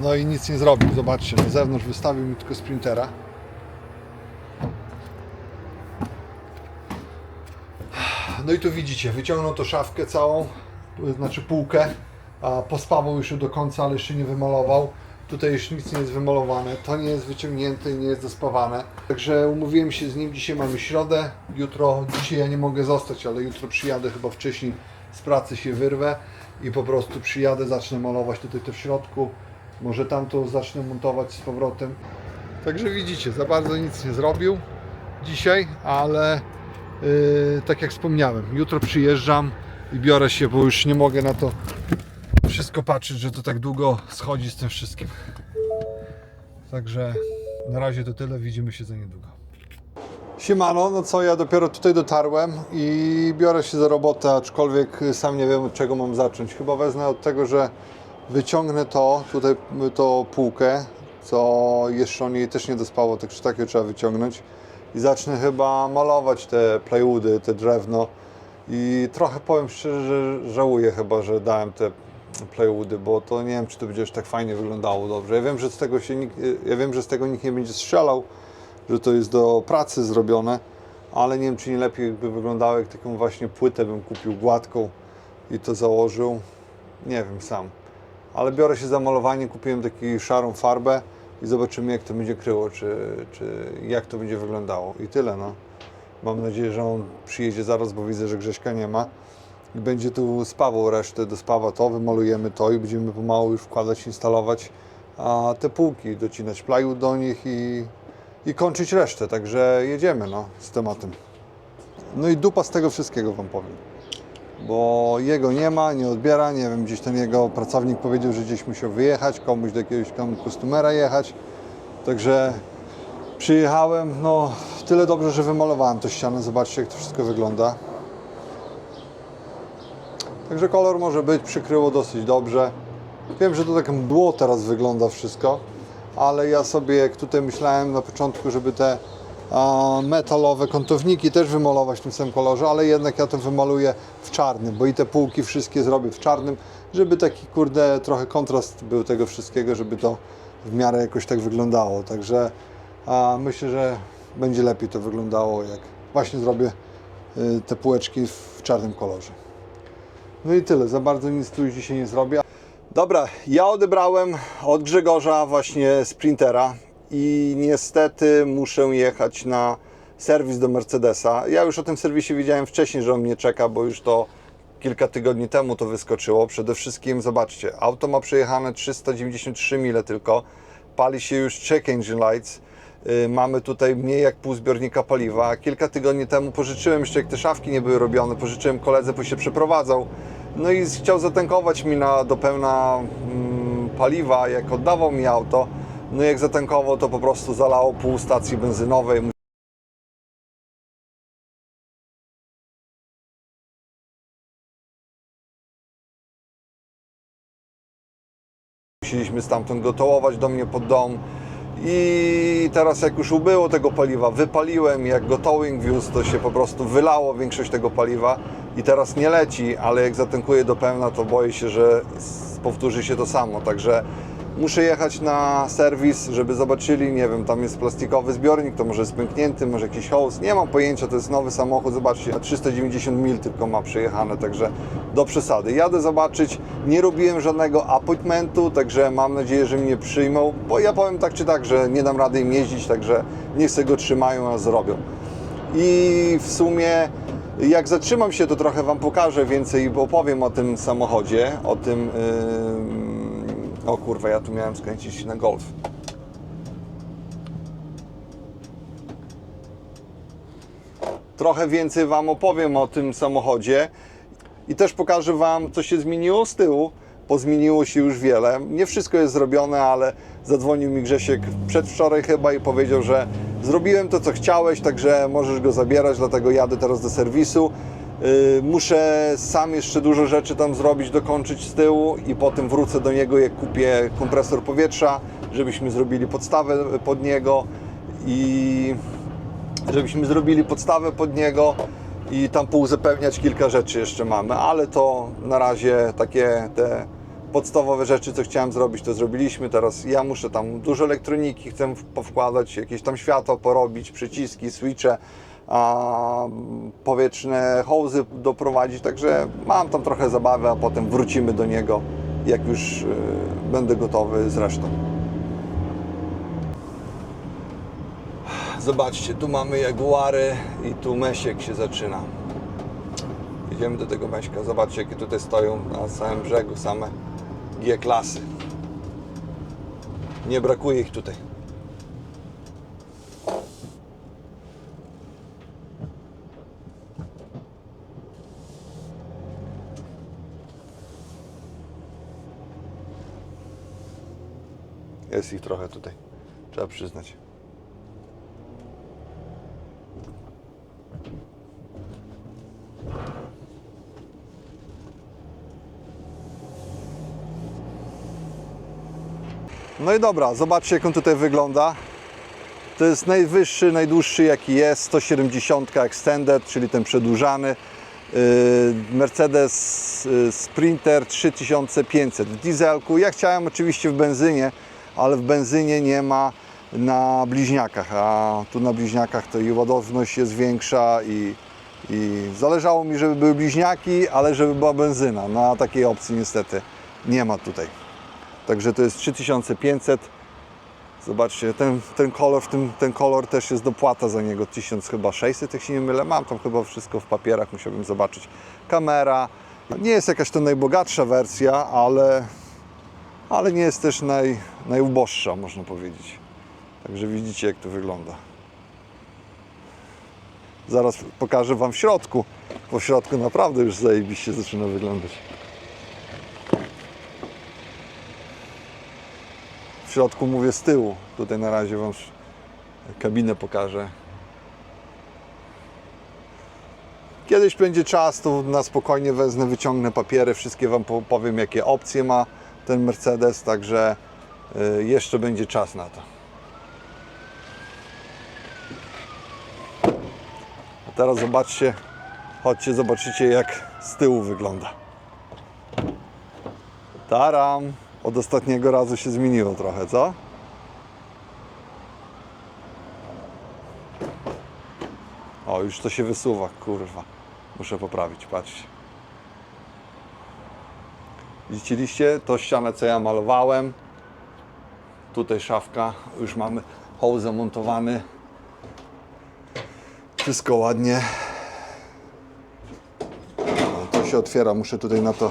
No i nic nie zrobił. Zobaczcie, na zewnątrz wystawił mi tylko sprintera. No i tu widzicie, wyciągnął to szafkę całą, znaczy półkę, pospawał już do końca, ale jeszcze nie wymalował. Tutaj już nic nie jest wymalowane, to nie jest wyciągnięte i nie jest dospawane. Także umówiłem się z nim, dzisiaj mamy środę, jutro, dzisiaj ja nie mogę zostać, ale jutro przyjadę chyba wcześniej z pracy się wyrwę i po prostu przyjadę, zacznę malować tutaj to w środku. Może tam to zacznę montować z powrotem. Także widzicie, za bardzo nic nie zrobił dzisiaj, ale Yy, tak jak wspomniałem, jutro przyjeżdżam i biorę się, bo już nie mogę na to wszystko patrzeć, że to tak długo schodzi z tym wszystkim. Także na razie to tyle, widzimy się za niedługo. Siemano, no co, ja dopiero tutaj dotarłem i biorę się za robotę, aczkolwiek sam nie wiem od czego mam zacząć. Chyba wezmę od tego, że wyciągnę to, tutaj to półkę, co jeszcze o niej też nie dospało, tak czy tak ją trzeba wyciągnąć i zacznę chyba malować te plywoody, te drewno i trochę powiem szczerze, że żałuję chyba, że dałem te plywoody, bo to nie wiem, czy to będzie już tak fajnie wyglądało dobrze. Ja wiem, że z tego się nikt, ja wiem, że z tego nikt nie będzie strzelał, że to jest do pracy zrobione, ale nie wiem, czy nie lepiej by wyglądało, jak taką właśnie płytę bym kupił gładką i to założył. Nie wiem sam. Ale biorę się za malowanie, kupiłem taką szarą farbę i zobaczymy jak to będzie kryło, czy, czy jak to będzie wyglądało. I tyle no. Mam nadzieję, że on przyjedzie zaraz, bo widzę, że Grześka nie ma. I będzie tu spawał resztę, dospawa to, wymalujemy to i będziemy pomału już wkładać, instalować a te półki, docinać plywood do nich i, i kończyć resztę. Także jedziemy no, z tematem. No i dupa z tego wszystkiego Wam powiem. Bo jego nie ma, nie odbiera, nie wiem, gdzieś ten jego pracownik powiedział, że gdzieś musiał wyjechać, komuś do jakiegoś tam kostumera jechać. Także przyjechałem, no tyle dobrze, że wymalowałem tę ścianę, zobaczcie jak to wszystko wygląda. Także kolor może być, przykryło dosyć dobrze. Wiem, że to tak mdło teraz wygląda wszystko, ale ja sobie jak tutaj myślałem na początku, żeby te metalowe kątowniki też wymalować w tym samym kolorze, ale jednak ja to wymaluję w czarnym, bo i te półki wszystkie zrobię w czarnym, żeby taki kurde trochę kontrast był tego wszystkiego, żeby to w miarę jakoś tak wyglądało. Także a, myślę, że będzie lepiej to wyglądało, jak właśnie zrobię y, te półeczki w czarnym kolorze. No i tyle, za bardzo nic tu dzisiaj nie zrobię. Dobra, ja odebrałem od Grzegorza właśnie sprintera i niestety muszę jechać na serwis do Mercedesa. Ja już o tym serwisie wiedziałem wcześniej, że on mnie czeka, bo już to kilka tygodni temu to wyskoczyło. Przede wszystkim zobaczcie, auto ma przejechane 393 mile tylko, pali się już check engine lights. Yy, Mamy tutaj mniej jak pół zbiornika paliwa. Kilka tygodni temu pożyczyłem, jeszcze jak te szafki nie były robione, pożyczyłem koledze, bo się przeprowadzał. No i chciał zatankować mi na, do pełna mm, paliwa, jak oddawał mi auto. No jak zatankował, to po prostu zalało pół stacji benzynowej. Musieliśmy stamtąd gotować do mnie pod dom. I teraz jak już ubyło tego paliwa, wypaliłem, jak go towing wiózł, to się po prostu wylało większość tego paliwa i teraz nie leci, ale jak zatankuję do pełna, to boję się, że powtórzy się to samo. Także muszę jechać na serwis, żeby zobaczyli, nie wiem, tam jest plastikowy zbiornik, to może jest pęknięty, może jakiś hołd, nie mam pojęcia, to jest nowy samochód, zobaczcie, 390 mil tylko ma przejechane, także do przesady. Jadę zobaczyć, nie robiłem żadnego appointmentu, także mam nadzieję, że mnie przyjmą, bo ja powiem tak czy tak, że nie dam rady im jeździć, także niech sobie go trzymają, a zrobią. I w sumie jak zatrzymam się, to trochę Wam pokażę więcej, bo opowiem o tym samochodzie, o tym... Yy... O kurwa, ja tu miałem skręcić na golf. Trochę więcej Wam opowiem o tym samochodzie i też pokażę Wam, co się zmieniło z tyłu, bo zmieniło się już wiele. Nie wszystko jest zrobione, ale zadzwonił mi Grzesiek przedwczoraj chyba i powiedział, że zrobiłem to, co chciałeś, także możesz go zabierać, dlatego jadę teraz do serwisu. Yy, Muszę sam jeszcze dużo rzeczy tam zrobić, dokończyć z tyłu i potem wrócę do niego, jak kupię kompresor powietrza, żebyśmy zrobili podstawę pod niego i żebyśmy zrobili podstawę pod niego i tam pouzupełniać kilka rzeczy jeszcze mamy, ale to na razie takie te podstawowe rzeczy, co chciałem zrobić, to zrobiliśmy. Teraz ja muszę tam dużo elektroniki, chcę powkładać, jakieś tam światła porobić, przyciski, switche, a powietrzne hołzy doprowadzić, także mam tam trochę zabawy, a potem wrócimy do niego, jak już y, będę gotowy z resztą. Zobaczcie, tu mamy jaguary i tu Mesiek się zaczyna. Idziemy do tego Meśka. Zobaczcie, jakie tutaj stoją na samym brzegu same G-klasy. Nie brakuje ich tutaj. Jest ich trochę tutaj, trzeba przyznać. No i dobra, zobaczcie jak on tutaj wygląda. To jest najwyższy, najdłuższy jaki jest, 170 Extended, czyli ten przedłużany. Yy, Mercedes yy, Sprinter 3500 w dieselku. Ja chciałem oczywiście w benzynie, ale w benzynie nie ma na bliźniakach, a tu na bliźniakach to i ładowność jest większa i, i zależało mi, żeby były bliźniaki, ale żeby była benzyna. No a takiej opcji niestety nie ma tutaj. Także to jest 3500. Zobaczcie, ten, ten kolor, ten kolor też jest dopłata za niego 1000 chyba 600, jak się nie mylę. Mam tam chyba wszystko w papierach, musiałbym zobaczyć. Kamera. Nie jest jakaś to najbogatsza wersja, ale, ale nie jest też naj, najuboższa, można powiedzieć. Także widzicie, jak to wygląda. Zaraz pokażę Wam w środku, bo w środku naprawdę już zajebiście zaczyna wyglądać. W środku mówię z tyłu. Tutaj na razie Wam kabinę pokażę. Kiedyś będzie czas, to na spokojnie wezmę, wyciągnę papiery, wszystkie Wam po- powiem, jakie opcje ma ten Mercedes, także y, jeszcze będzie czas na to. A teraz zobaczcie, chodźcie, zobaczycie jak z tyłu wygląda. Taram! Od ostatniego razu się zmieniło trochę, co? O, już to się wysuwa, kurwa. Muszę poprawić, patrzcie. Widzieliście? To ścianę, co ja malowałem. Tutaj szafka. Już mamy hoł zamontowany. Wszystko ładnie. O, To się otwiera. Muszę tutaj na to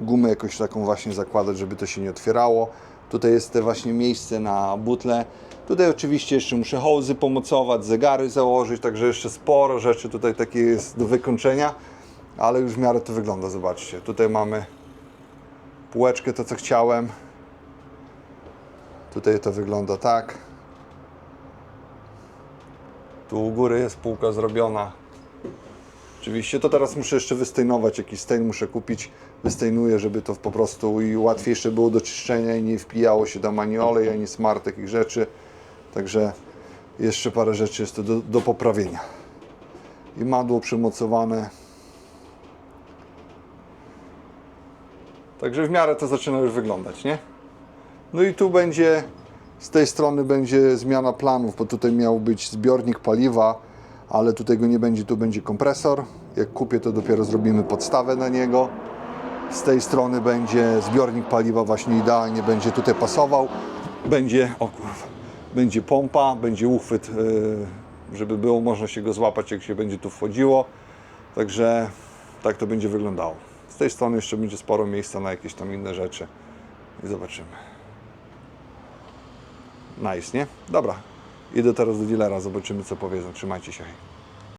gumę jakąś taką właśnie zakładać, żeby to się nie otwierało. Tutaj jest te właśnie miejsce na butle. Tutaj oczywiście jeszcze muszę hołzy pomocować, zegary założyć, także jeszcze sporo rzeczy tutaj takie jest do wykończenia, ale już w miarę to wygląda, zobaczcie. Tutaj mamy półeczkę, to co chciałem. Tutaj to wygląda tak. Tu u góry jest półka zrobiona. Oczywiście to teraz muszę jeszcze wystejnować, jakiś stain muszę kupić. Wystejnuję, żeby to po prostu i łatwiejsze było do czyszczenia i nie wpijało się tam ani olej, ani smar, takich rzeczy. Także jeszcze parę rzeczy jest do, do poprawienia. I madło przymocowane. Także w miarę to zaczyna już wyglądać, nie? No i tu będzie, z tej strony będzie zmiana planów, bo tutaj miał być zbiornik paliwa, ale tutaj go nie będzie, tu będzie kompresor. Jak kupię, to dopiero zrobimy podstawę na niego. Z tej strony będzie zbiornik paliwa właśnie idealnie będzie tutaj pasował. Będzie, o kurwa, będzie pompa, będzie uchwyt, yy, żeby było można się go złapać, jak się będzie tu wchodziło. Także tak to będzie wyglądało. Tej strony jeszcze będzie sporo miejsca na jakieś tam inne rzeczy. I zobaczymy. Nice, nie? Dobra. Idę teraz do dealera, zobaczymy co powiedzą. Trzymajcie się. hej.